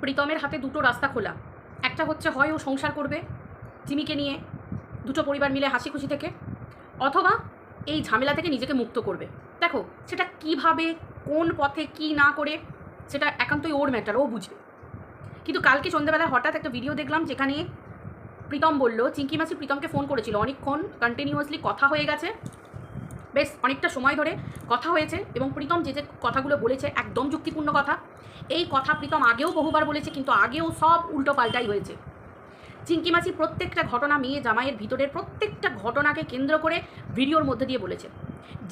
প্রীতমের হাতে দুটো রাস্তা খোলা। একটা হচ্ছে হয় ও সংসার করবে, জিমিকে নিয়ে, দুটো পরিবার মিলে হাসি খুশি থেকে, অথবা এই ঝামেলা থেকে নিজেকে মুক্ত করবে। দেখো, সেটা কীভাবে, কোন পথে, কি না করে, সেটা একান্তই ওর ম্যাটার ও বুঝবে। কিন্তু কালকে সন্ধ্যেবেলায় হঠাৎ একটা ভিডিও দেখলাম যেখানে প্রীতম বলল চিঙ্কি মাসি প্রীতমকে ফোন করেছিল। অনেকক্ষণ কন্টিনিউয়াসলি কথা হয়ে গেছে। বেশ অনেকটা সময় ধরে কথা হয়েছে এবং প্রীতম যে যে কথাগুলো বলেছে একদম যুক্তিপূর্ণ কথা। এই কথা প্রীতম আগেও বহুবার বলেছে, কিন্তু আগেও সব উল্টো পাল্টাই হয়েছে। চিঙ্কি মাসি প্রত্যেকটা ঘটনা মেয়ে জামাইয়ের ভিতরের প্রত্যেকটা ঘটনাকে কেন্দ্র করে ভিডিওর মধ্যে দিয়ে বলেছে।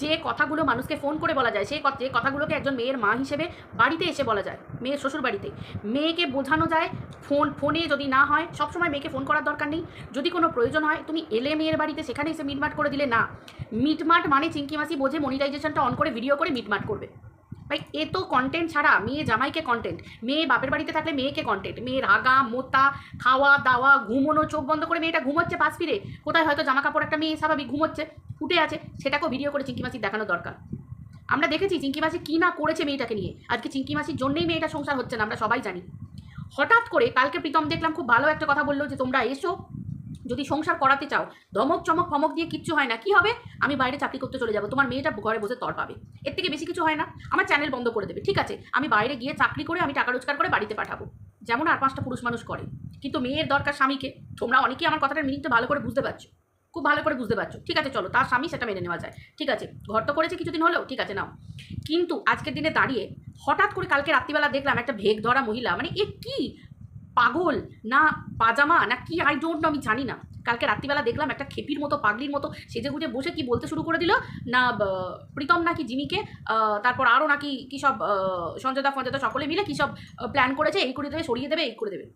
যে কথাগুলো মানুষকে ফোন করে বলা যায়, সেই যে কথাগুলোকে একজন মেয়ের মা হিসেবে বাড়িতে এসে বলা যায়, মেয়ের শ্বশুর বাড়িতে। মেয়েকে বোঝানো যায় ফোন ফোনে যদি না হয়, সবসময় মেয়েকে ফোন করার দরকার নেই। যদি কোনো প্রয়োজন হয়, তুমি এলে মেয়ের বাড়িতে, সেখানে এসে মিটমাট করে দিলে না। মিটমাট মানে চিঙ্কি মাসি বোঝে মনিটাইজেশনটা অন করে ভিডিও করে মিটমাট করবে। ভাই এ তো কন্টেন্ট ছাড়া, মেয়ে জামাইকে কন্টেন্ট মেয়ে বাপের বাড়িতে থাকলে মেয়েকে কন্টেন্ট মেয়ের আগা মোতা খাওয়া, দাওয়া, ঘুমোনো, চোখ বন্ধ করে মেয়েটা ঘুমোচ্ছে পাশ ফিরে, কোথায় হয়তো জামা কাপড় একটা মেয়ে স্বাভাবিক ঘুমোচ্ছে, ফুটে আছে, সেটাকেও ভিডিও করে চিঙ্কি মাসির দেখানো দরকার। আমরা দেখেছি চিঙ্কি মাসি কী না করেছে মেয়েটাকে নিয়ে, আজকে চিঙ্কি মাসির জন্যই মেয়েটা সংসার হচ্ছে না, আমরা সবাই জানি। হঠাৎ করে কালকে প্রীতম দেখলাম খুব ভালো একটা কথা বলল যে, তোমরা এসো যদি সংসার করাতে চাও ধমক চমক, ফমক দিয়ে কিচ্ছু হয় না। কি হবে? আমি বাইরে চাকরি করতে চলে যাব। তোমার মেয়েটা ঘরে বসে তর পাবে। এর থেকে বেশি কিছু হয় না। আমার চ্যানেল বন্ধ করে দেবে। ঠিক আছে? আমি বাইরে গিয়ে চাকরি করে আমি টাকা রোজগার করে বাড়িতে পাঠাবো। যেমন আর পাঁচটা পুরুষ মানুষ করে। কিন্তু মেয়ের দরকার স্বামীকে। তোমরা অনেকেই আমার কথাটার মিনিংটা ভালো করে বুঝতে পারছ। খুব ভালো করে বুঝতে পারছ। ঠিক আছে, চলো। তার স্বামী সেটা মেনে নেওয়া যায়। ঠিক আছে? ঘর তো করেছে কিছুদিন হলেও। ঠিক আছে, নাও। কিন্তু আজকের দিনে দাঁড়িয়ে হঠাৎ করে কালকে রাত্রিবেলা দেখলাম একটা ভেগ ধরা মহিলা। মানে এ কি? পাগল? না পাজামা? না কি? আই ডোন্ট নো আমি জানি না। কালকে রাত্রিবেলা দেখলাম একটা খেপির মতো, পাগলির মতো সেজে গুজে বসে কি বলতে শুরু করে দিল? না প্রীতম নাকি জিমিকে? তারপর আরও নাকি কী সব সঞ্জয়দা ফঞ্জয়দা সকলে মিলে কী সব প্ল্যান করেছে? এই করে দেবে সরিয়ে দেবে, এই করে দেবে।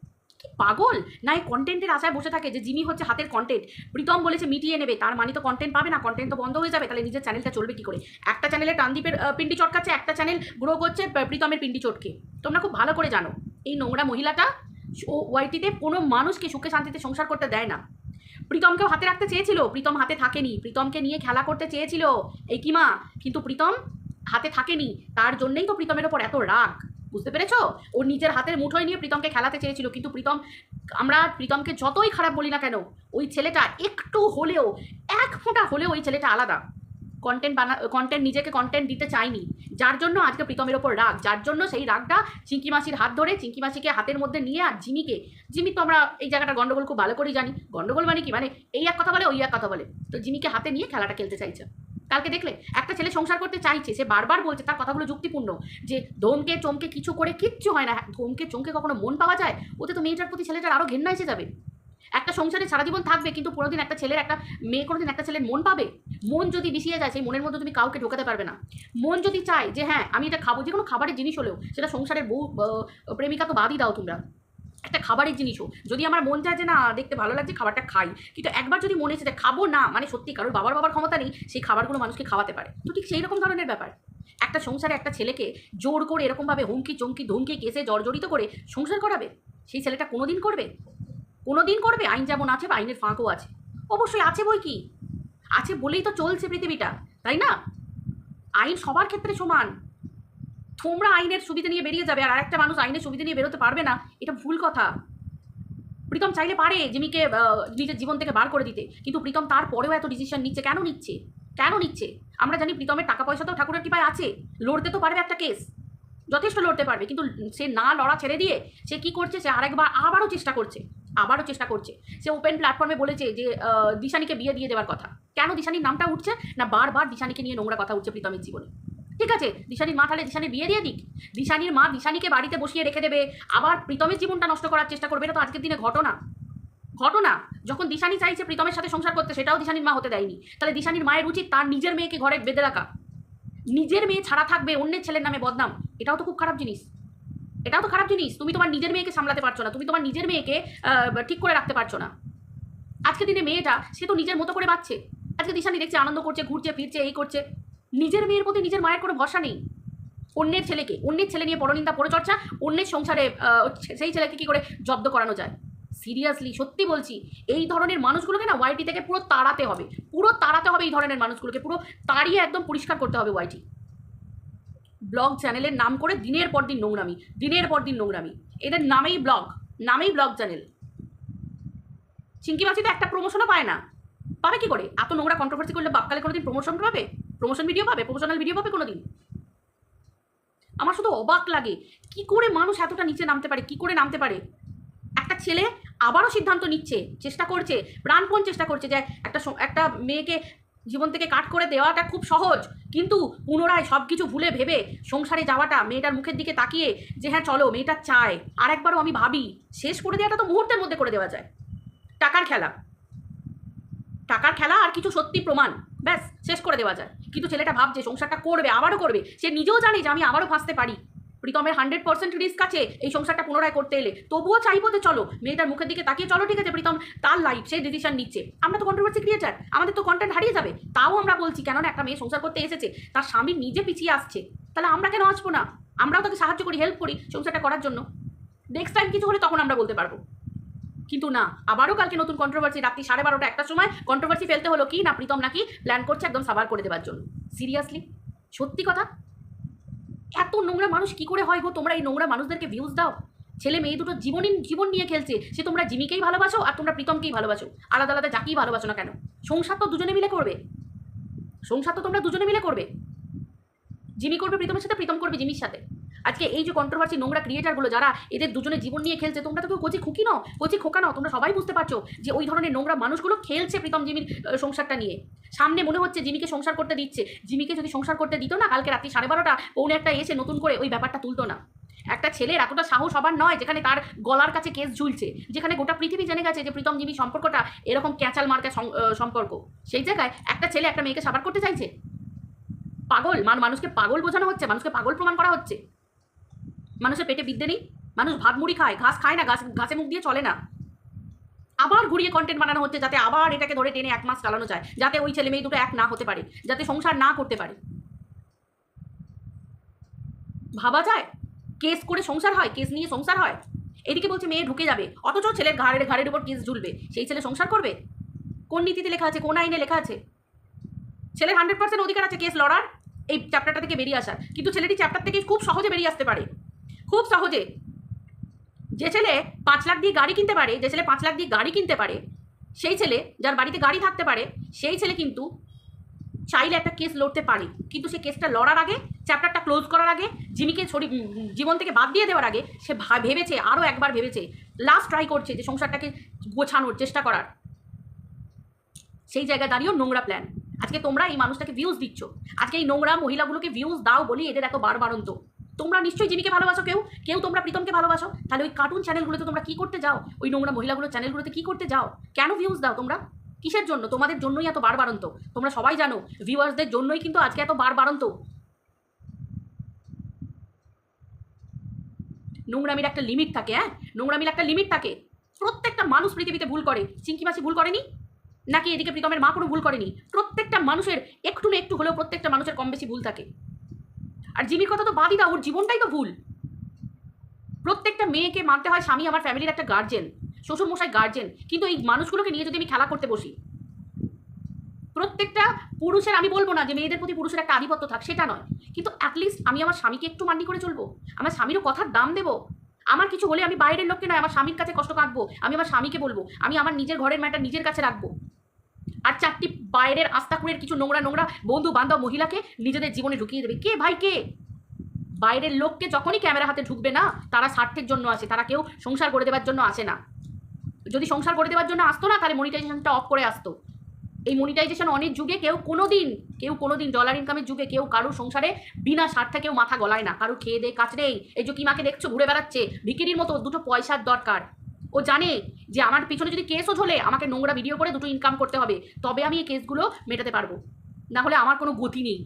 কি পাগল? না, এই কন্টেন্টের আশায় বসে থাকে যে জিমি হচ্ছে হাতের কন্টেন্ট প্রীতম বলেছে মিটিয়ে নেবে, তার মানে তো কন্টেন্ট পাবে না কন্টেন্ট তো বন্ধ হয়ে যাবে, তাহলে নিজের চ্যানেলটা চলবে কি করে? একটা চ্যানেলে টানদীপের পিন্ডি চটকাচ্ছে, একটা চ্যানেল গ্রো করছে প্রীতমের পিন্ডি চটকে। তোমরা খুব ভালো করে জানো, এই নোংরা মহিলাটা ওয়াইটিতে কোনো মানুষকে সুখে শান্তিতে সংসার করতে দেয় না। প্রীতমকেও হাতে রাখতে চেয়েছিল, প্রীতম হাতে থাকেনি। প্রীতমকে নিয়ে খেলা করতে চেয়েছিল, এই কিমা কিন্তু প্রীতম হাতে থাকেনি, তার জন্যেই তো প্রীতমের ওপর এত রাগ। বুঝতে পেরেছ? ওর নিজের হাতের মুঠোয় নিয়ে প্রীতমকে খেলাতে চেয়েছিল, কিন্তু প্রীতম, আমরা প্রীতমকে যতই খারাপ বলি না কেন, ওই ছেলেটা একটু হলেও, এক ফোঁটা হলেও ওই ছেলেটা আলাদা। কন্টেন্ট বানা কন্টেন্ট নিজেকে কন্টেন্ট দিতে চায়নি যার জন্য আজকে প্রীতমের ওপর রাগ, যার জন্য সেই রাগটা চিঙ্কি মাসির হাত ধরে চিঙ্কি মাসিকে হাতের মধ্যে নিয়ে আর জিমিকে, জিমি তো আমরা এই জায়গাটা গন্ডগোল খুব ভালো করেই জানি। গন্ডগোল মানে কি? মানে এই এক কথা বলে, ওই এক কথা বলে। তো জিমিকে হাতে নিয়ে খেলাটা খেলতে চাইছে। কালকে দেখলে একটা ছেলে সংসার করতে চাইছে, সে বারবার বলছে তার কথাগুলো যুক্তিপূর্ণ, যে ধমকে, চমকে কিছু করে কিচ্ছু হয় না। ধমকে, চমকে কখনো মন পাওয়া যায়? ওতে তো মেয়েটার প্রতি ছেলেটার আরও ঘেন্না এসে যাবে। একটা সংসারে সারা জীবন থাকবে, কিন্তু কোনোদিন একটা ছেলের একটা মেয়ে, কোনোদিন একটা ছেলের মন পাবে? মন যদি বিষিয়ে যায়, সেই মনের মধ্যে তুমি কাউকে ঢোকাতে পারবে না। মন যদি চায় যে হ্যাঁ আমি এটা খাব যে কোনো খাবারের জিনিস হলেও, সেটা সংসারের বউ প্রেমিকা তো বাদই দাও তোমরা। একটা খাবারের জিনিসও যদি আমার মন চায় যে না, দেখতে ভালো লাগছে, খাবারটা খাই। কিন্তু একবার যদি মনে যায় খাব না মানে সত্যি কারোর বাবার বাবার ক্ষমতা নেই, সেই খাবারগুলো মানুষকে খাওয়াতে পারে। তো ঠিক সেই রকম ধরনের ব্যাপার। একটা সংসারে একটা ছেলেকে জোর করে এরকমভাবে হুমকি চমকি ধমকি, কেসে জর্জরিত করে সংসার করাবে? সেই ছেলেটা কোনোদিন করবে? কোনোদিন করবে? আইন যেমন আছে বা আইনের ফাঁকও আছে। অবশ্যই আছে বই কি? আছে বলেই তো চলছে পৃথিবীটা, তাই না? আইন সবার ক্ষেত্রে সমান। তোমরা আইনের সুবিধা নিয়ে বেরিয়ে যাবে, আর আরেকটা মানুষ আইনের সুবিধা নিয়ে বেরোতে পারবে না, এটা ভুল কথা। প্রীতম চাইলে পারে জিমিকে নিজের জীবন থেকে বার করে দিতে, কিন্তু প্রীতম তারপরেও এত ডিসিশন নিচ্ছে, কেন নিচ্ছে? কেন নিচ্ছে? আমরা জানি প্রীতমের টাকা পয়সা তো ঠাকুরের কৃপায় আছে, লড়তে তো পারবে একটা কেস যথেষ্ট লড়তে পারবে, কিন্তু সে না লড়া ছেড়ে দিয়ে সে কি করছে, সে আরেকবার আবারও চেষ্টা করছে। আবারও চেষ্টা করছে। সে ওপেন প্ল্যাটফর্মে বলেছে যে দিশানিকে বিয়ে দিয়ে দেওয়ার কথা। কেন দিশানির নামটা উঠছে? না, বারবার দিশানিকে নিয়ে নোংরা কথা উঠছে প্রীতমের জীবনে। ঠিক আছে? দিশানির মা তাহলে দিশানির বিয়ে দিয়ে দিক। দিশানির মা দিশানিকে বাড়িতে বসিয়ে রেখে দেবে। আবার প্রীতমের জীবনটা নষ্ট করার চেষ্টা করবে। এটা তো আজকের দিনে ঘটনা। ঘটনা। যখন দিশানি চাইছে প্রীতমের সাথে সংসার করতে, সেটাও দিশানির মা হতে দেয়নি। তাহলে দিশানির মায়ের উচিত তার নিজের মেয়েকে ঘরে বেঁধে রাখা। নিজের মেয়ে ছাড়া থাকবে, অন্যের ছেলের নামে বদনাম। এটাও তো খুব খারাপ জিনিস। এটাও তো খারাপ জিনিস। তুমি তোমার নিজের মেয়েকে সামলাতে পারছ না। তুমি তোমার নিজের মেয়েকে ঠিক করে রাখতে পারছ না। আজকে দিনে মেয়েটা, সে তো নিজের মতো করে বাঁচছে। আজকে দিশানি দেখছে, আনন্দ করছে, ঘুরছে, ফিরছে, এই করছে। নিজের মেয়ের প্রতি নিজের মায়ের কোনো ভরসা নেই। অন্যের ছেলেকে, অন্যের ছেলে নিয়ে পরনিন্দা, পরচর্চা, অন্যের সংসারে সেই ছেলেকে কি করে জব্দ করানো যায়? সিরিয়াসলি সত্যি বলছি, এই ধরনের মানুষগুলোকে না ওয়াইটি থেকে পুরো তাড়াতে হবে। পুরো তাড়াতে হবে এই ধরনের মানুষগুলোকে। পুরো তাড়িয়ে একদম পরিষ্কার করতে হবে ওয়াইটি ব্লগ চ্যানেলের নাম করে দিনের পর দিন নোংরামি, দিনের পর দিন নোংরামি। এদের নামেই ব্লগ নামেই ব্লগ চ্যানেল চিঙ্কি মাছি তো একটা প্রমোশনও পায় না। পাবে কি করে? এত নোংরা কন্ট্রোভার্সি করলে বাপকালে কোনোদিন প্রমোশন পাবে? প্রমোশন ভিডিও পাবে? প্রমোশনাল ভিডিও পাবে কোনোদিন? আমার শুধু অবাক লাগে, কি করে মানুষ এতটা নিচে নামতে পারে? কি করে নামতে পারে? একটা ছেলে আবারও সিদ্ধান্ত নিচ্ছে, চেষ্টা করছে, প্রাণপণ চেষ্টা করছে যে একটা একটা মেয়েকে জীবন থেকে কাট করে দেওয়াটা খুব সহজ। কিন্তু পুনরায় সব কিছু ভুলে ভেবে সংসারে যাওয়াটা মেয়েটার মুখের দিকে তাকিয়ে যে হ্যাঁ চলো, মেয়েটা চায়। আর একবারও আমি ভাবি, শেষ করে দেওয়াটা তো মুহূর্তের মধ্যে করে দেওয়া যায়। টাকার খেলা। টাকার খেলা আর কিছু সত্যি প্রমাণ। ব্যাস, শেষ করে দেওয়া যায়। কিন্তু ছেলেটা ভাবছে, সংসারটা করবে, আবারও করবে। সে নিজেও জানে যে আমি আবারও ফাঁসতে পারি। প্রীতমের হান্ড্রেড পার্সেন্ট রিস্ক আছে এই সংসারটা পুনরায় করতে এলে। তবুও চাইব যে চলো, মেয়েটার মুখের দিকে তাকিয়ে চলো, ঠিক আছে, প্রীতম? তার লাইফ সে ডিসিশন নিচ্ছে। আমরা তো কন্ট্রোভার্সি ক্রিয়েটার আমাদের তো কন্টেন্ট হারিয়ে যাবে। তাও আমরা বলছি, কেননা একটা মেয়ে সংসার করতে এসেছে, তার স্বামী নিজে পিছিয়ে আসছে। তাহলে আমরা কেন আসব না? আমরাও তাকে সাহায্য করি হেল্প করি সংসারটা করার জন্য। নেক্সট টাইম কিছু হলে তখন আমরা বলতে পারব। কিন্তু না, আবারও কালকে নতুন কন্ট্রোভার্সি রাত্রি সাড়ে বারোটা একটা সময় কন্ট্রোভার্সি ফেলতে হলো কি না, প্রীতম নাকি প্ল্যান করছে একদম সাবার করে দেওয়ার জন্য। সিরিয়াসলি সত্যি কথা? এত নোংরা মানুষ কি করে হয় গো? তোমরা এই নোংরা মানুষদেরকে ভিউজ দাও। ছেলে মেয়ে দুটো জীবনই জীবন নিয়ে খেলছে। সে তোমরা জিমিকেই ভালোবাসো আর তোমরা প্রীতমকেই ভালোবাসো। আলাদা আলাদা যাকেই ভালোবাসো না কেন? সংসার তো দুজনে মিলে করবে। সংসার তো তোমরা দুজনে মিলে করবে। জিমি করবে প্রীতমের সাথে, প্রীতম করবে জিমির সাথে। আজকে এই যে কন্ট্রোভার্সি নোংরা ক্রিয়েটারগুলো যারা এদের দুজনের জীবন নিয়ে খেলছে, তোমরা তো কেউ কচি খুকি নাও, কচি খোকা নাও, তোমরা সবাই বুঝতে পারছ যে ওই ধরনের নোংরা মানুষগুলো খেলছে প্রীতম জিমির সংসারটা নিয়ে। সামনে মনে হচ্ছে জিমিকে সংসার করতে দিচ্ছে। জিমিকে যদি সংসার করতে দিত না, কালকে রাত্রি সাড়ে বারোটা, পৌনে একটা এসে নতুন করে ওই ব্যাপারটা তুলতো না। একটা ছেলের এতটা সাহস হবার নয় যেখানে তার গলার কাছে কেস ঝুলছে, যেখানে গোটা পৃথিবী জেনে গেছে যে প্রীতম জিমি সম্পর্কটা এরকম ক্যাচাল মার্কা সম্পর্ক। সেই জায়গায় একটা ছেলে একটা মেয়েকে সাবার করতে চাইছে। পাগল, মান, মানুষকে পাগল বোঝানো হচ্ছে, মানুষকে পাগল প্রমাণ করা হচ্ছে। মানুষের পেটে বিদ্যে নেই, মানুষ ভাত মুড়ি খায়, ঘাস খায় না, ঘাস ঘাসে মুখ দিয়ে চলে না। আবার ঘুরিয়ে কন্টেন্ট বানানো হচ্ছে যাতে আবার এটাকে ধরে টেনে এক মাস চালানো যায়, যাতে ওই ছেলে মেয়ে দুটো এক না হতে পারে, যাতে সংসার না করতে পারে। ভাবা যায়? কেস করে সংসার হয়, কেস নিয়ে সংসার হয়? এদিকে বলছে মেয়ে ঢুকে যাবে, অথচ ছেলের ঘাড়ের ঘাড়ের উপর কেস ঝুলবে। সেই ছেলে সংসার করবে? কোন নীতিতে লেখা আছে, কোন আইনে লেখা আছে? ছেলের হান্ড্রেড পার্সেন্ট অধিকার আছে, কেস লড়ার, এই চ্যাপ্টারটা থেকে বেরিয়ে আসার। কিন্তু ছেলেটি চ্যাপ্টার থেকে খুব সহজে বেরিয়ে আসতে পারে। খুব সহজে। যে ছেলে পাঁচ লাখ দিয়ে গাড়ি কিনতে পারে যে ছেলে পাঁচ লাখ দিয়ে গাড়ি কিনতে পারে সেই ছেলে যার বাড়িতে গাড়ি থাকতে পারে সেই ছেলে কিন্তু চাইলে একটা কেস লড়তে পারে। কিন্তু সে কেসটা লড়ার আগে চ্যাপ্টারটা ক্লোজ করার আগে জিমিকে উম, জীবন থেকে বাদ দিয়ে দেওয়ার আগে সে ভেবেছে আরও একবার ভেবেছে লাস্ট ট্রাই করছে যে সংসারটাকে গোছানোর চেষ্টা করার। সেই জায়গায় দাঁড়িয়েও নোংরা প্ল্যান আজকে তোমরা এই মানুষটাকে ভিউজ দিচ্ছ। আজকে এই নোংরা মহিলাগুলোকে ভিউজ দাও বলি এদের এত বারবারন্ত। তোমরা নিশ্চয়ই জিমিকে ভালোবাসো কেউ? কেউ তোমরা প্রীতমকে ভালোবাসো? তাহলে ওই কার্টুন চ্যানেলগুলোতে তোমরা কি করতে যাও? ওই নোংরা মহিলাগুলোর চ্যানেলগুলোতে কি করতে যাও? কেন ভিউজ দাও তোমরা? কিসের জন্য? তোমাদের জন্যই এত বারবারন্ত তোমরা সবাই জানো ভিউয়ার্সদের জন্যই কিন্তু আজকে এত বারবারন্ত নোংরামির একটা লিমিট থাকে হ্যাঁ? নোংরামির একটা লিমিট থাকে। প্রত্যেকটা মানুষ পৃথিবীতে ভুল করে। চিঙ্কি মাসি ভুল করেনি? নাকি এদিকে প্রীতমের মা কোনো ভুল করেনি? প্রত্যেকটা মানুষের একটু না একটু হলেও প্রত্যেকটা মানুষের কম বেশি ভুল থাকে। আর জিমির কথা তো বাদই দাও, ওর জীবনটাই তো ভুল। প্রত্যেকটা মেয়েকে মানতে হয় স্বামী আমার ফ্যামিলির একটা গার্জেন শ্বশুরমশাই গার্জেন কিন্তু এই মানুষগুলোকে নিয়ে যদি আমি খেলা করতে বসি, প্রত্যেকটা পুরুষের, আমি বলব না যে মেয়েদের প্রতি পুরুষের একটা আধিপত্য থাক, সেটা নয়। কিন্তু অ্যাটলিস্ট আমি আমার স্বামীকে একটু মান্ডি করে চলবো, আমার স্বামীরও কথার দাম দেবো। আমার কিছু হলে আমি বাইরের লোককে নয়, আমার স্বামীর কাছে কষ্ট কাটবো, আমি আমার স্বামীকে বলব, আমি আমার নিজের ঘরের ম্যাটার নিজের কাছে রাখব। আর চারটি বাইরের আস্তাকুরের কিছু নোংরা নোংরা বন্ধু বান্ধব মহিলাকে নিজেদের জীবনে ঢুকিয়ে দেবে। কে ভাই, কে? বাইরের লোককে যখনই ক্যামেরা হাতে ঢুকবে না, তারা স্বার্থের জন্য আসে, তারা কেউ সংসার করে দেওয়ার জন্য আসে না। যদি সংসার করে দেওয়ার জন্য আসতো না, তাহলে মনিটাইজেশনটা অফ করে আসতো। এই মনিটাইজেশন অনেক যুগে কেউ কোনো দিন কেউ কোনো দিন ডলার ইনকামের যুগে কেউ কারোর সংসারে বিনা স্বার্থে কেউ মাথা গলায় না। কারোর খেয়ে দে কাজ নেই এই যে কিমাকে দেখছ, ঘুরে বেড়াচ্ছে ভিকিরির মতো দুটো পয়সার দরকার। ও জানে যে আমার পিছনে যদি কেসও ঝোলে, আমাকে নোংরা ভিডিও করে দুটো ইনকাম করতে হবে, তবে আমি এই কেসগুলো মেটাতে পারব। না হলে আমার কোনো গতি নেই।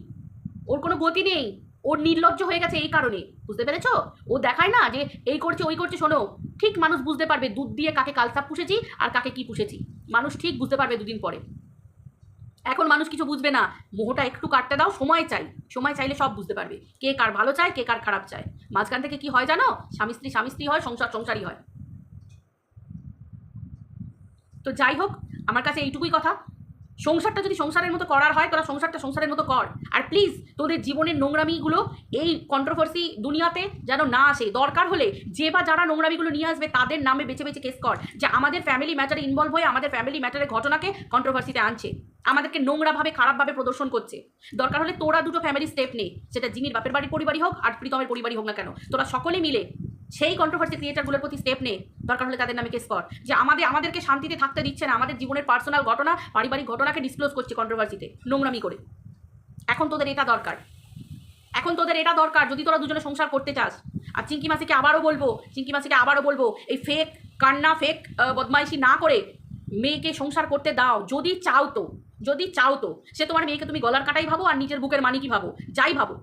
ওর কোনো গতি নেই। ওর নির্লজ্জ হয়ে গেছে এই কারণে। বুঝতে পেরেছ? ও দেখায় না যে এই করছে, ওই করছে, শোনো। ঠিক মানুষ বুঝতে পারবে দুধ দিয়ে কাকে কালসাপ পুষেছি আর কাকে কি পুষেছি। মানুষ ঠিক বুঝতে পারবে দুদিন পরে। এখন মানুষ কিছু বুঝবে না। মোহটা একটু কাটতে দাও, সময় চাই। সময় চাইলে সব বুঝতে পারবে। কে কার ভালো চায়, কে কার খারাপ চায়। মাঝখান থেকে কি হয় জানো? স্বামী স্ত্রী স্বামী স্ত্রী হয়, সংসার সংসারই হয়। তো যাই হোক, আমার কাছে এইটুকুই কথা। সংসারটা যদি সংসারের মতো করার হয় তোরা সংসারটা সংসারের মতো কর। আর প্লিজ তোদের জীবনের নোংরামিগুলো এই কন্ট্রোভার্সি দুনিয়াতে যেন না আসে। দরকার হলে যে বা যারা নোংরামিগুলো নিয়ে আসবে, তাদের নামে বেছে বেছে কেস কর। যে আমাদের ফ্যামিলি ম্যাটারে ইনভলভ হয়ে আমাদের ফ্যামিলি ম্যাটারের ঘটনাকে কন্ট্রোভার্সিতে আনছে। আমাদেরকে নোংরাভাবে, খারাপভাবে প্রদর্শন করছে। দরকার হলে তোরা দুটো ফ্যামিলি স্টেপ নে। সেটা জিমির বাপের বাড়ির পরিবারই হোক আর প্রীতমের পরিবারই হোক না কেন। তোরা সকলে মিলে সেই কন্ট্রোভার্সি ক্রিয়েটারগুলোর প্রতি স্টেপ নে দরকার হলে তাদের নামে কেস কর। যে আমাদের, আমাদেরকে শান্তিতে থাকতে দিচ্ছে না, আমাদের জীবনের পার্সোনাল ঘটনা, পারিবারিক ঘটনাকে ডিসক্লোজ করছে কন্ট্রোভার্সিতে নোংরামি করে। এখন তোদের এটা দরকার। এখন তোদের এটা দরকার। যদি তোরা দুজনে সংসার করতে চাস। আর চিঙ্কি মাসিকে আবারও বলব চিঙ্কি মাসিকে আবারও বলব, এই ফেক কান্না ফেক বদমাইশি না করে মেয়েকে সংসার করতে দাও। যদি চাও তো, যদি চাও তো, সে তোমার মেয়েকে তুমি গলার কাটাই ভাবো আর নিজের বুকের মানিকি ভাবো। যাই ভাবো।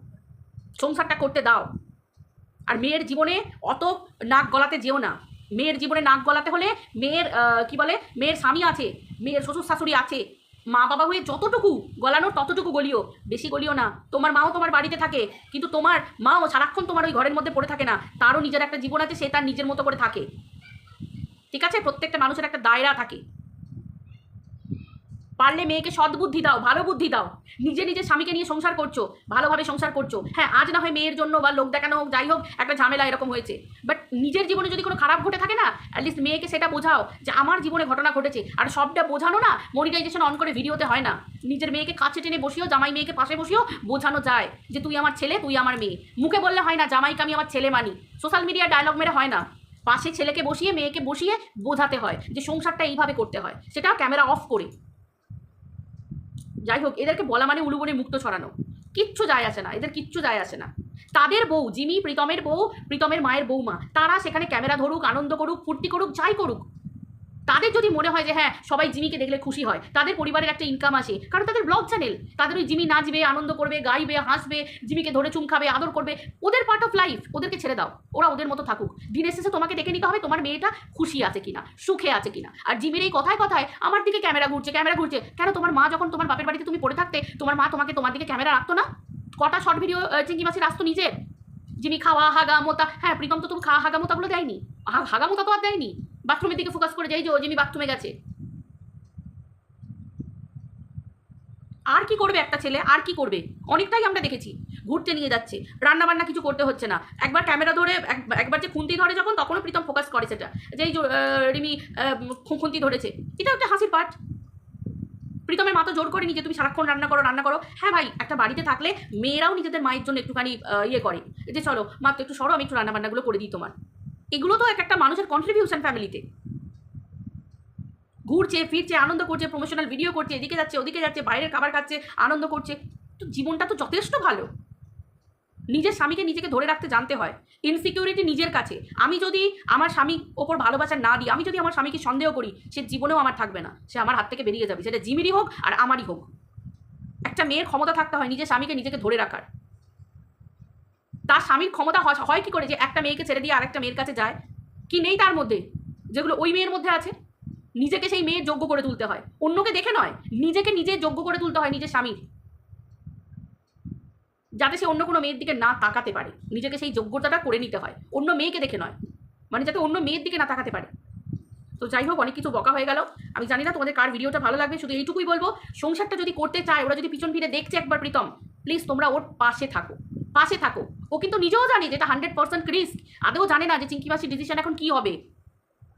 সংসারটা করতে দাও। আর মেয়ের জীবনে অত নাক গলাতে যেও না। মেয়ের জীবনে নাক গলাতে হলে মেয়ের কি বলে, মেয়ের স্বামী আছে, মেয়ের শ্বশুর শাশুড়ি আছে। মা বাবা হয়ে যতটুকু গলানোর ততটুকু গলিও, বেশি গলিও না। তোমার মাও তোমার বাড়িতে থাকে, কিন্তু তোমার মাও সারাক্ষণ তোমার ওই ঘরের মধ্যে পড়ে থাকে না। তারও নিজের একটা জীবন আছে, সে তার নিজের মতো করে থাকে। ঠিক আছে? প্রত্যেকটা মানুষের একটা দায়রা থাকে। পারলে মেয়েকে সদ্বুদ্ধি দাও, ভালো বুদ্ধি দাও। নিজে নিজে স্বামীকে নিয়ে সংসার করছ, ভালোভাবে সংসার করছ। হ্যাঁ আজ না হয় মেয়ের জন্য বা লোক দেখানো হোক, যাই হোক, একটা ঝামেলা এরকম হয়েছে। বাট নিজের জীবনে যদি কোনো খারাপ ঘটে থাকে না অ্যাটলিস্ট মেয়েকে সেটা বোঝাও যে আমার জীবনে ঘটনা ঘটেছে। আর সবটা বোঝানো না মনিটাইজেশন অন করে ভিডিওতে হয় না। নিজের মেয়েকে কাছে টেনে বসিও, জামাই মেয়েকে পাশে বসিও, বোঝানো যায় যে তুই আমার ছেলে, তুই আমার মেয়ে। মুখে বললে হয় না, জামাইকে আমি আমার ছেলে মানি। সোশ্যাল মিডিয়া ডায়লগ মেরে হয় না। পাশে ছেলেকে বসিয়ে, মেয়েকে বসিয়ে বোঝাতে হয় যে সংসারটা এইভাবে করতে হয়। সেটা ক্যামেরা অফ করে। যাই হোক এদেরকে বলা মানে উলুবনে মুক্ত ছড়ানো। কিচ্ছু যায় আসে না, এদের কিচ্ছু যায় আসে না। তাদের বউ, জিমি, প্রীতমের বউ, প্রীতমের মায়ের বৌমা তারা সেখানে ক্যামেরা ধরুক, আনন্দ করুক, ফুর্তি করুক, যাই করুক তাদের যদি মনে হয় যে হ্যাঁ সবাই জিমিকে দেখলে খুশি হয়, তাদের পরিবারের একটা ইনকাম আসে। কারণ তাদের ব্লগ চ্যানেল তাদের ওই জিমি নাচবে, আনন্দ করবে, গাইবে, হাসবে, জিমিকে ধরে চুম খাবে আদর করবে, ওদের পার্ট অফ লাইফ ওদেরকে ছেড়ে দাও, ওরা ওদের মতো থাকুক। দিনের শেষে তোমাকে দেখে নিতে হবে তোমার মেয়েটা খুশি আছে কিনা, সুখে আছে কিনা। আর জিমির এই কথায় কথায় আমার দিকে ক্যামেরা ঘুরছে ক্যামেরা ঘুরছে। কেন তোমার মা যখন তোমার বাপের বাড়িতে তুমি পড়ে থাকতে, তোমার মা তোমাকে তোমার দিকে ক্যামেরা রাখতো না? কটা শর্ট ভিডিও চিংকি মাসি রাখতো নিজের জিমি খাওয়া হাগা মোতা হ্যাঁ প্রীতম তো তুমি খাওয়া হাগা মোতাগুলো দেয়নি। হাগা মোতা তো আর দেয়নি। বাথরুমের দিকে ফোকাস করে যাই যে ও জিমি বাথরুমে গেছে। আর কি করবে একটা ছেলে? আর কি করবে? অনেকটাই আমরা দেখেছি। ঘুরতে নিয়ে যাচ্ছে। রান্না বান্না কিছু করতে হচ্ছে না। একবার ক্যামেরা ধরে, এক- একবার যে খুন্তি ধরে যখন, তখনও প্রীতম ফোকাস করে সেটা। যে এই রিমি খুন্তি ধরেছে। এটা একটা হাসির পাঠ। প্রীতমের মা তো জোর করেনি যে তুমি সারাক্ষণ রান্না করো রান্না করো। হ্যাঁ ভাই, একটা বাড়িতে থাকলে মেয়েরাও নিজেদের মায়ের জন্য একটুখানি ইয়ে করে। যে চলো, মা তো একটু সরো, আমি একটু রান্নাবান্নাগুলো করে দিই তোমার। এগুলো তো এক একটা মানুষের কন্ট্রিবিউশন ফ্যামিলিতে ঘুরছে, ফিরছে, আনন্দ করছে প্রমোশনাল ভিডিও করছে, এদিকে যাচ্ছে, ওদিকে যাচ্ছে, বাইরের খাবার খাচ্ছে, আনন্দ করছে। তো জীবনটা তো যথেষ্ট ভালো। নিজের স্বামীকে নিজেকে ধরে রাখতে জানতে হয়। ইনসিকিউরিটি নিজের কাছে। আমি যদি আমার স্বামী ওপর ভালোবাসা না দিই, আমি যদি আমার স্বামীকে সন্দেহ করি, সে জীবনেও আমার থাকবে না। সে আমার হাত থেকে বেরিয়ে যাবে। সেটা জিমিরই হোক আর আমারই হোক। একটা মেয়ের ক্ষমতা থাকতে হয় নিজের স্বামীকে নিজেকে ধরে রাখার। তার স্বামীর ক্ষমতা হয়- কি করে যে একটা মেয়েকে ছেড়ে দিয়ে আরেকটা মেয়ের কাছে যায়? কি নেই তার মধ্যে? যেগুলো ওই মেয়ের মধ্যে আছে? নিজেকে সেই মেয়ের যোগ্য করে তুলতে হয়। অন্যকে দেখে নয়, নিজেকে নিজে যোগ্য করে তুলতে হয় নিজের স্বামীর। যাতে সে অন্য কোনো মেয়ের দিকে না তাকাতে পারে। নিজেকে সেই যোগ্যতাটা করে নিতে হয়। অন্য মেয়েকে দেখে নয়। মানে যাতে অন্য মেয়ের দিকে না তাকাতে পারে। তো যাই হোক, অনেক কিছু বকা হয়ে গেল। আমি জানি না তোমাদের কার ভিডিওটা ভালো লাগবে, শুধু এইটুকুই বলব, সংসারটা যদি করতে চায়, ওরা যদি পিছন ফিরে দেখছে একবার প্রীতম, প্লিজ তোমরা ওর পাশে থাকো। পাশে থাকো। ও কিন্তু নিজেও জানে যে এটা হান্ড্রেড পার্সেন্ট রিস্ক আদেও জানে না যে চিঙ্কি মাসির ডিসিশন এখন কি হবে,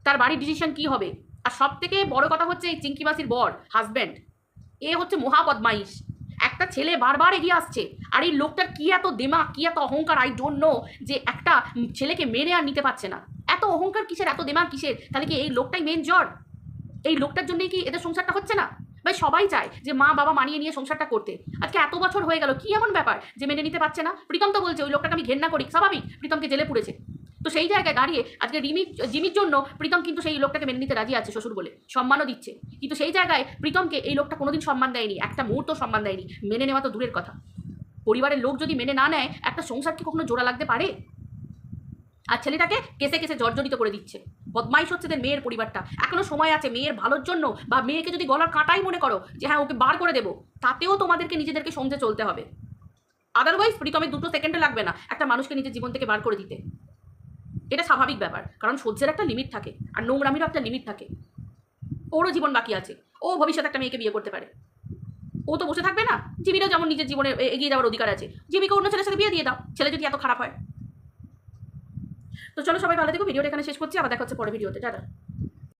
তার বাড়ির ডিসিশন কি হবে। আর সব থেকে বড় কথা হচ্ছে এই চিঙ্কি মাসির বর হাজব্যান্ড এ হচ্ছে মহা বদমাইশ। একটা ছেলে বারবার এগিয়ে আসছে, আর এই লোকটার কি এত দেমাক কি এত অহংকার আই ডোন্ট নো যে একটা ছেলেকে মেরে আর নিতে পারছে না। এত অহংকার কিসের, এত দেমাক কিসের? তাহলে কি এই লোকটাই মেন জ্বর? এই লোকটার জন্যই কি এদের সংসারটা হচ্ছে না? ভাই, সবাই চায় যে মা বাবা মানিয়ে নিয়ে সংসারটা করতে। আজকে এত বছর হয়ে গেল, কি এমন ব্যাপার যে মেনে নিতে পারছে না? প্রীতম তো বলছে, ওই লোকটাকে আমি ঘেন্না করি। স্বাভাবিক, প্রীতমকে জেলে পুড়েছে তো সেই জায়গায় দাঁড়িয়ে আজকে রিমি, জিমির জন্য প্রীতম কিন্তু সেই লোকটাকে মেনে নিতে রাজি আছে শ্বশুর বলে, সম্মানও দিচ্ছে। কিন্তু সেই জায়গায় প্রীতমকে এই লোকটা কোনোদিন সম্মান দেয়নি, একটা মুহূর্ত সম্মান দেয়নি। মেনে নেওয়া তো দূরের কথা। পরিবারের লোক যদি মেনে না নেয়, একটা সংসার কি কখনো জোড়া লাগতে পারে? আর ছেলেটাকে কেসে কেসে জর্জরিত করে দিচ্ছে। বদমাইশ হচ্ছে এদের মেয়ের পরিবারটা। এখনও সময় আছে মেয়ের ভালোর জন্য বা মেয়েকে যদি গলার কাঁটাই মনে করো যে হ্যাঁ ওকে বার করে দেবো, তাতেও তোমাদেরকে নিজেদেরকে সমঝে চলতে হবে। আদারওয়াইজ প্রীতমের দুটো সেকেন্ডে লাগবে না একটা মানুষকে নিজের জীবন থেকে বার করে দিতে। এটা স্বাভাবিক ব্যাপার, কারণ সহ্যের একটা লিমিট থাকে আর নোংরামিরও একটা লিমিট থাকে। ওরও জীবন বাকি আছে, ও ভবিষ্যতে একটা মেয়েকে বিয়ে করতে পারে। ও তো বসে থাকবে না জিমিরও যেমন নিজের জীবনে এগিয়ে যাওয়ার অধিকার আছে। জিমিকে অন্য ছেলের সাথে বিয়ে দিয়ে দাও, ছেলে যদি এত খারাপ হয়। তো চলো সবাই ভালো থেকো, ভিডিওটা এখানে শেষ করছি, আবার দেখা হচ্ছে পরে ভিডিওতে, টাটা।